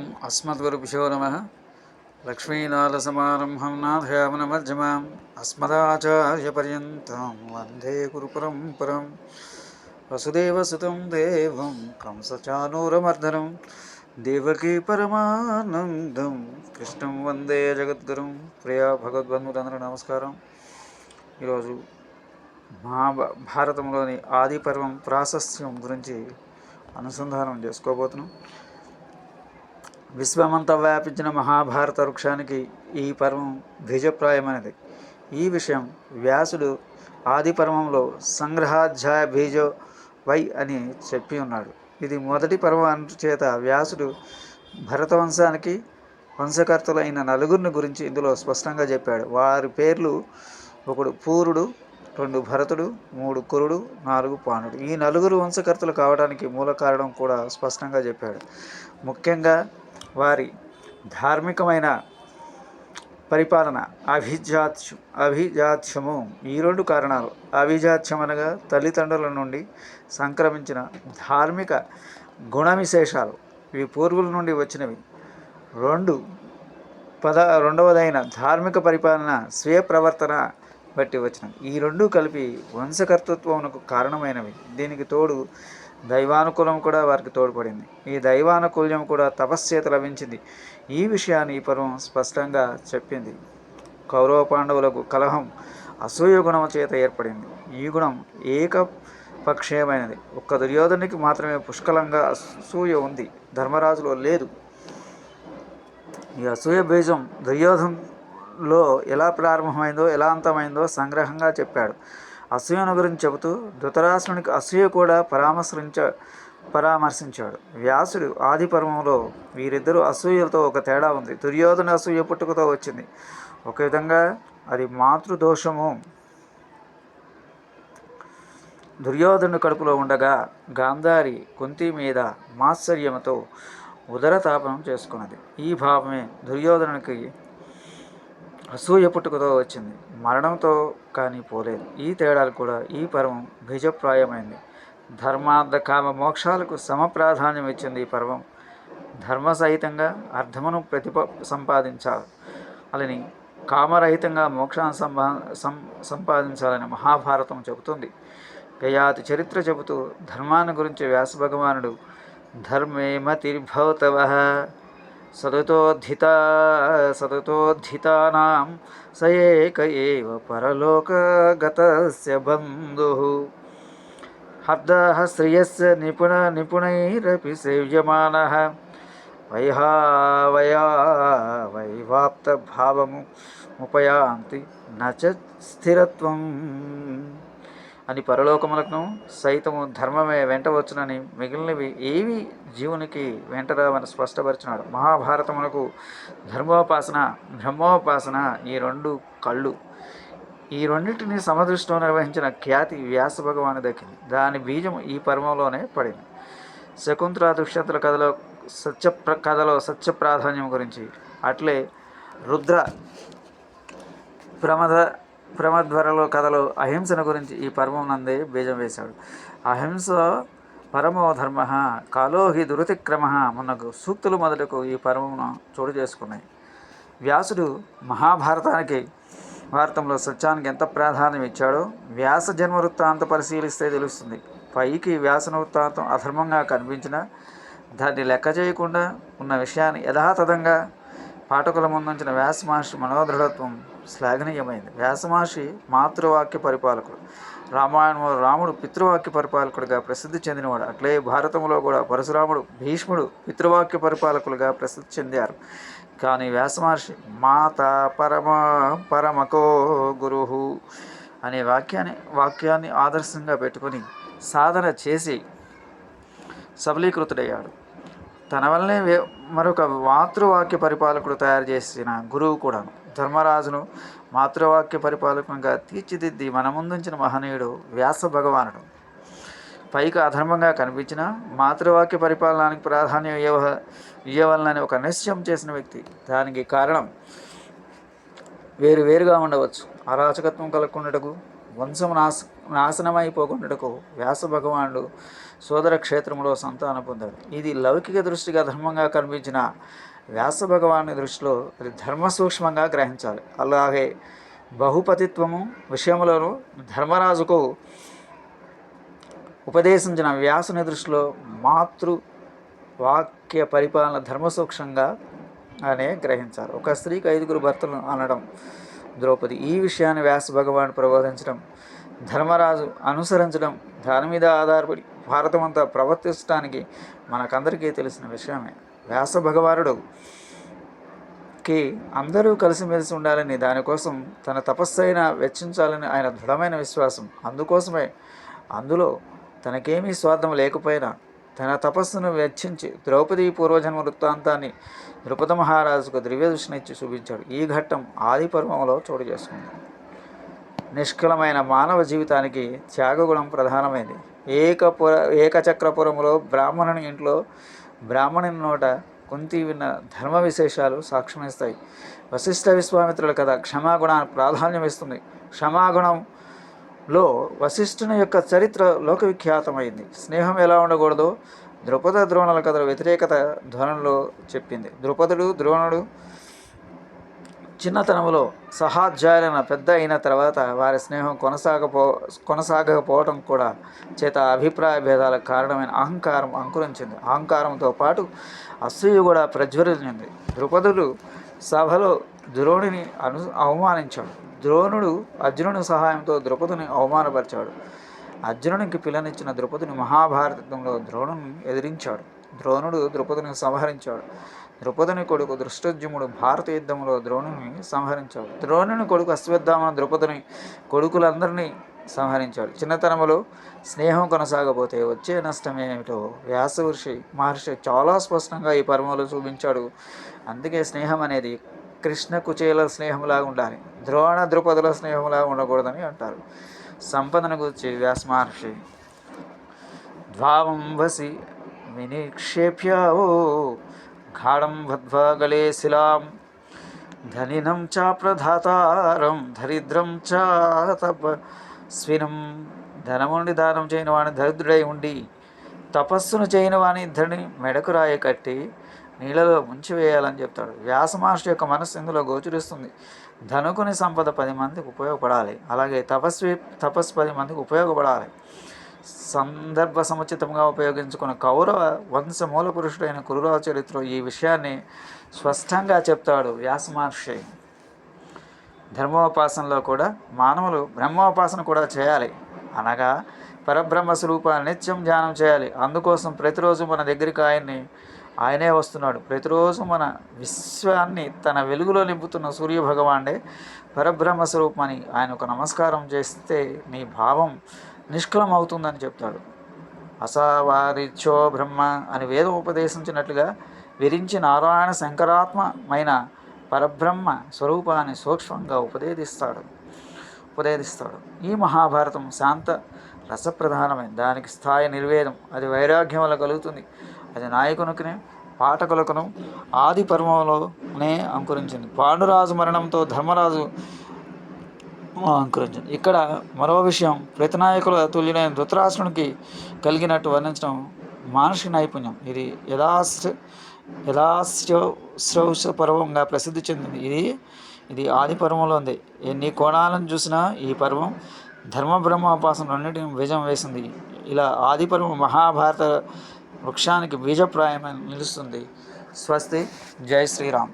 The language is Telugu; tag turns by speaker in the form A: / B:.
A: ఓం అస్మద్గురుభ్యో నమ. లక్ష్మీనాథసమారంభం నాథయామనమధ్యమాం. అస్మదాచార్యపర్యంతం వందే గురుపరంపరం. వసుదేవసుతం దేవం కంసచానూరమర్దనం. దేవకీ పరమానందం. కృష్ణం వందే జగద్గురుం. ప్రియా భగవద్బంధువులందరూ నమస్కారం. ఈరోజు మహాభా భారతంలోని ఆది పర్వం ప్రాశస్యం గురించి అనుసంధానం చేసుకోబోతున్నాం. విశ్వమంతా వ్యాపించిన మహాభారత వృక్షానికి ఈ పర్వం బీజప్రాయమైనది. ఈ విషయం వ్యాసుడు ఆది పర్వంలో సంగ్రహాధ్యాయ బీజో వై అని చెప్పి ఉన్నాడు. ఇది మొదటి పర్వం చేత వ్యాసుడు భరతవంశానికి వంశకర్తలైన నలుగురిని గురించి ఇందులో స్పష్టంగా చెప్పాడు. వారి పేర్లు ఒకడు పూరుడు రెండు భరతుడు మూడు కురుడు నాలుగు పానుడు ఈ నలుగురు వంశకర్తలు కావడానికి మూల కారణం కూడా స్పష్టంగా చెప్పాడు. ముఖ్యంగా వారి ధార్మికమైన పరిపాలన అభిజాత్యం అభిజాత్యము. ఈ రెండు కారణాలు అభిజాత్యం అనగా తల్లిదండ్రుల నుండి సంక్రమించిన ధార్మిక గుణవిశేషాలు. ఇవి పూర్వుల నుండి వచ్చినవి. రెండు పద రెండవదైన ధార్మిక పరిపాలన స్వీయ ప్రవర్తన బట్టి వచ్చినవి ఈ రెండు కలిపి వంశకర్తృత్వమునకు కారణమైనవి. దీనికి తోడు దైవానుకూలం కూడా వారికి తోడ్పడింది. ఈ దైవానుకూల్యం కూడా తపశ్చేత లభించింది. ఈ విషయాన్ని ఈ పర్వం స్పష్టంగా చెప్పింది. కౌరవ పాండవులకు కలహం అసూయ గుణం చేత ఏర్పడింది. ఈ గుణం ఏకపక్షేయమైనది. ఒక్క దుర్యోధనికి మాత్రమే పుష్కలంగా అసూయ ఉంది. ధర్మరాజులో లేదు. ఈ అసూయ బీజం లో ఎలా ప్రారంభమైందో ఎలా అంతమైందో సంగ్రహంగా చెప్పాడు. అసూయను గురించి చెబుతూ ధృతరాష్ట్రునికి అసూయ కూడా పరామర్శించ పరామర్శించాడు. వ్యాసుడు ఆది పర్వంలో వీరిద్దరూ అసూయలతో ఒక తేడా ఉంది. దుర్యోధన అసూయ పుట్టుకతో వచ్చింది. ఒక విధంగా అది మాతృదోషము. దుర్యోధను కడుపులో ఉండగా గాంధారి కుంతి మీద మాత్సర్యంతో ఉదరతాపనం చేసుకున్నది. ఈ భావమే దుర్యోధనునికి అసూయ పుట్టుకతో వచ్చింది. మరణంతో కానీ పోలేదు. ఈ తేడాలు కూడా ఈ పర్వం బీజప్రాయమైంది ధర్మార్థ కామ మోక్షాలకు సమప్రాధాన్యం ఇచ్చింది ఈ పర్వం. ధర్మ సహితంగా అర్థమును ప్రతిప సంపాదించాలి అలాని కామరహితంగా మోక్షాన్ని సంపా సం సంపాదించాలని మహాభారతం చెబుతుంది. గయాతి చరిత్ర చెబుతూ ధర్మాన్ని గురించి వ్యాస భగవానుడు ధర్మేమతిర్భవతవ सदतोद्धिता सदतोद्धितानां स एक एव परलोकगतस्य बन्धुः। हब्दाः श्रियस्य निपुणनिपुणैरपि सेव्यमानः। वैहा वया वैवाप्तभावमुपयान्ति न च स्थिरत्वम्। అని పరలోకములకు సైతము ధర్మమే వెంట వచ్చునని మిగిలినవి ఏవి జీవునికి వెంటరావని స్పష్టపరిచినాడు. మహాభారతమునకు ధర్మోపాసన బ్రహ్మోపాసన ఈ రెండు కళ్ళు. ఈ రెండింటిని సమదృష్టిలో నిర్వహించిన ఖ్యాతి వ్యాస భగవాను దక్కింది. దాని బీజం ఈ పర్వంలోనే పడింది. శకుంతల దుష్యంతుల కథలో సత్య ప్ర కథలో సత్య ప్రాధాన్యం గురించి అట్లే రుద్ర ప్రమద ప్రమధ్వరలో కథలో అహింసను గురించి ఈ పర్వం నందే బీజం వేశాడు. అహింస పరమో ధర్మ కాలో హి దురతిక్రమ మనకు సూక్తులు మొదలకు ఈ పరమమును చోటు చేసుకున్నాయి. వ్యాసుడు మహాభారతానికి భారతంలో సత్యానికి ఎంత ప్రాధాన్యం ఇచ్చాడో వ్యాస జన్మ వృత్తాంతం పరిశీలిస్తే తెలుస్తుంది. పైకి వ్యాసన వృత్తాంతం అధర్మంగా కనిపించిన దాన్ని లెక్క చేయకుండా ఉన్న విషయాన్ని యథాతథంగా పాఠకుల ముందుంచిన వ్యాస మహర్షి మనోదృఢత్వం శ్లాఘనీయమైంది. వ్యాసమహర్షి మాతృవాక్య పరిపాలకుడు. రామాయణంలో రాముడు పితృవాక్య పరిపాలకుడిగా ప్రసిద్ధి చెందినవాడు. అట్లే భారతంలో కూడా పరశురాముడు భీష్ముడు పితృవాక్య పరిపాలకులుగా ప్రసిద్ధి చెందారు. కానీ వ్యాసమహర్షి మాత పరమ పరమకో గురు అనే వాక్యాన్ని వాక్యాన్ని ఆదర్శంగా పెట్టుకొని సాధన చేసి సబలీకృతుడయ్యాడు. తన వల్లనే వే- మరొక మాతృవాక్య పరిపాలకుడు తయారు చేసిన గురువు కూడాను. ధర్మరాజును మాతృవాక్య పరిపాలకునిగా తీర్చిదిద్ది మన ముందుంచిన మహనీయుడు వ్యాస భగవానుడు. పైకి అధర్మంగా కనిపించిన మాతృవాక్య పరిపాలనానికి ప్రాధాన్యం ఇవ్వ ఇవ్వాలని ఒక నిశ్చయం చేసిన వ్యక్తి. దానికి కారణం వేరు వేరుగా ఉండవచ్చు. అరాచకత్వం కలగకుండాటకు వంశం నాశ నాశనమైపోకుండాటకు వ్యాస భగవానుడు సోదర క్షేత్రంలో సంతానం పొందాడు. ఇది లౌకిక దృష్టిగా ధర్మంగా కనిపించిన వ్యాస భగవాని దృష్టిలో అది ధర్మ సూక్ష్మంగా గ్రహించాలి. అలాగే బహుపతిత్వము విషయంలోనూ ధర్మరాజుకు ఉపదేశించిన వ్యాసుని దృష్టిలో మాతృ వాక్య పరిపాలన ధర్మసూక్ష్మంగా అనే గ్రహించారు ఒక స్త్రీకి ఐదుగురు భర్తలు అనడం ద్రౌపది. ఈ విషయాన్ని వ్యాస భగవాన్ ప్రబోధించడం ధర్మరాజు అనుసరించడం దాని మీద ఆధారపడి భారతమంతా ప్రవర్తించడానికి మనకందరికీ తెలిసిన విషయమే. వ్యాస భగవానుడు కి అందరూ కలిసిమెలిసి ఉండాలని దానికోసం తన తపస్సైన వెచ్చించాలని ఆయన దృఢమైన విశ్వాసం. అందుకోసమే అందులో తనకేమీ స్వార్థం లేకపోయినా తన తపస్సును వెచ్చించి ద్రౌపది పూర్వజన్మ వృత్తాంతాన్ని ద్రుపద మహారాజుకు దివ్యదృష్టిని ఇచ్చి చూపించాడు. ఈ ఘట్టం ఆదిపర్వంలో చోటు చేసుకుంది. నిష్కలమైన మానవ జీవితానికి త్యాగగుణం ప్రధానమైంది ఏకపుర ఏకచక్రపురములో బ్రాహ్మణుని ఇంట్లో బ్రాహ్మణుని నోట కుంతి విన్న ధర్మ విశేషాలు సాక్ష్యమిస్తాయి. వశిష్ఠ విశ్వామిత్రుల కథ క్షమాగుణానికి ప్రాధాన్యం ఇస్తుంది క్షమాగుణం లో వశిష్ఠుని యొక్క చరిత్ర లోకవిఖ్యాతమైంది స్నేహం ఎలా ఉండకూడదో ద్రుపద ద్రోణుల కథల వ్యతిరేకత ధ్వనంలో చెప్పింది. ద్రుపదుడు ద్రోణుడు చిన్నతనంలో సహాధ్యాయులైన పెద్ద అయిన తర్వాత వారి స్నేహం కొనసాగపో కొనసాగకపోవడం కూడా చేత అభిప్రాయ భేదాలకు కారణమైన అహంకారం అంకురించింది. అహంకారంతో పాటు అసూయ కూడా ప్రజ్వరించింది ద్రుపదుడు సభలో ద్రోణుని అను అవమానించాడు. ద్రోణుడు అర్జునుని సహాయంతో ద్రుపదుని అవమానపరిచాడు. అర్జునునికి పిల్లనిచ్చిన ద్రుపదుని మహాభారతంలో ద్రోణుని ఎదిరించాడు. ద్రోణుడు ద్రుపదుని సంహరించాడు. ద్రుపదుని కొడుకు దృష్టజ్యుముడు భారత యుద్ధంలో ద్రోణుని సంహరించాడు. ద్రోణుని కొడుకు అశ్వత్థామన ద్రుపదుని కొడుకులందరినీ సంహరించాడు. చిన్నతనంలో స్నేహం కొనసాగపోతే వచ్చే నష్టం ఏమిటో వ్యాసవర్షి మహర్షి చాలా స్పష్టంగా ఈ పర్వంలో చూపించాడు. అందుకే స్నేహం అనేది కృష్ణ కుచేల స్నేహంలాగా ఉండాలి. ద్రోణ ద్రుపదుల స్నేహంలాగా ఉండకూడదని అంటారు. సంపదను గురించి వ్యాస మహర్షి ద్వావం వసి వినిక్షేప్య ఓ గాఢం బద్ధ్వా శిలాం ధనినం చ ప్రధాతారం దరిద్రం చ తపస్వినం ధనముండి దానం చేయని వాడిని దరిద్రుడై ఉండి తపస్సును చేయని వాని ధని మెడకు రాయ కట్టి నీళ్ళలో ముంచి వేయాలని చెప్తాడు. వ్యాస మహర్షి యొక్క మనస్సు ఇందులో గోచరిస్తుంది. ధనుకుని సంపద పది మందికి ఉపయోగపడాలి. అలాగే తపస్వి తపస్సు పది మందికి ఉపయోగపడాలి. సందర్భ సముచితంగా ఉపయోగించుకున్న కౌరవ వంశ మూల పురుషుడైన కురురావ చరిత్ర ఈ విషయాన్ని స్పష్టంగా చెప్తాడు వ్యాస మహర్షి. ధర్మోపాసనలో కూడా మానవులు బ్రహ్మోపాసన కూడా చేయాలి. అనగా పరబ్రహ్మ స్వరూపాన్ని నిత్యం ధ్యానం చేయాలి. అందుకోసం ప్రతిరోజు మన దగ్గరికి ఆయన్ని ఆయనే వస్తున్నాడు. ప్రతిరోజు మన విశ్వాన్ని తన వెలుగులో నింపుతున్న సూర్య భగవానుడే పరబ్రహ్మ స్వరూపమని ఆయనకు నమస్కారం చేస్తే నీ భావం నిష్కలం అవుతుందని చెప్తాడు. అసావారిచో బ్రహ్మ అని వేదం ఉపదేశించినట్లుగా విరించి నారాయణ శంకరాత్మమైన పరబ్రహ్మ స్వరూపాన్ని సూక్ష్మంగా ఉపదేశిస్తాడు. ఉపదేశిస్తాడు. ఈ మహాభారతం శాంత రసప్రధానమైన దానికి స్థాయి నిర్వేదం అది వైరాగ్యం వల్ల కలుగుతుంది. అది నాయకునికిని పాఠకులకును ఆది పర్వంలోనే అంకురించింది. పాండురాజు మరణంతో ధర్మరాజు అంకురించింది. ఇక్కడ మరో విషయం ప్రతినాయకుల తుల్యులైన ధృతరాష్ట్రునికి కలిగినట్టు వర్ణించడం మానసిక నైపుణ్యం. ఇది యథాశ్ర యథాశ్రౌష పర్వంగా ప్రసిద్ధి చెందింది. ఇది ఇది ఆది పర్వంలో ఉంది. ఎన్ని కోణాలను చూసినా ఈ పర్వం ధర్మ బ్రహ్మోపాసన రెండింటిని విజయం వేసింది. ఇలా ఆది పర్వం మహాభారత వృక్షానికి బీజప్రాయమై నిలుస్తుంది. స్వస్తి. జై శ్రీరామ్.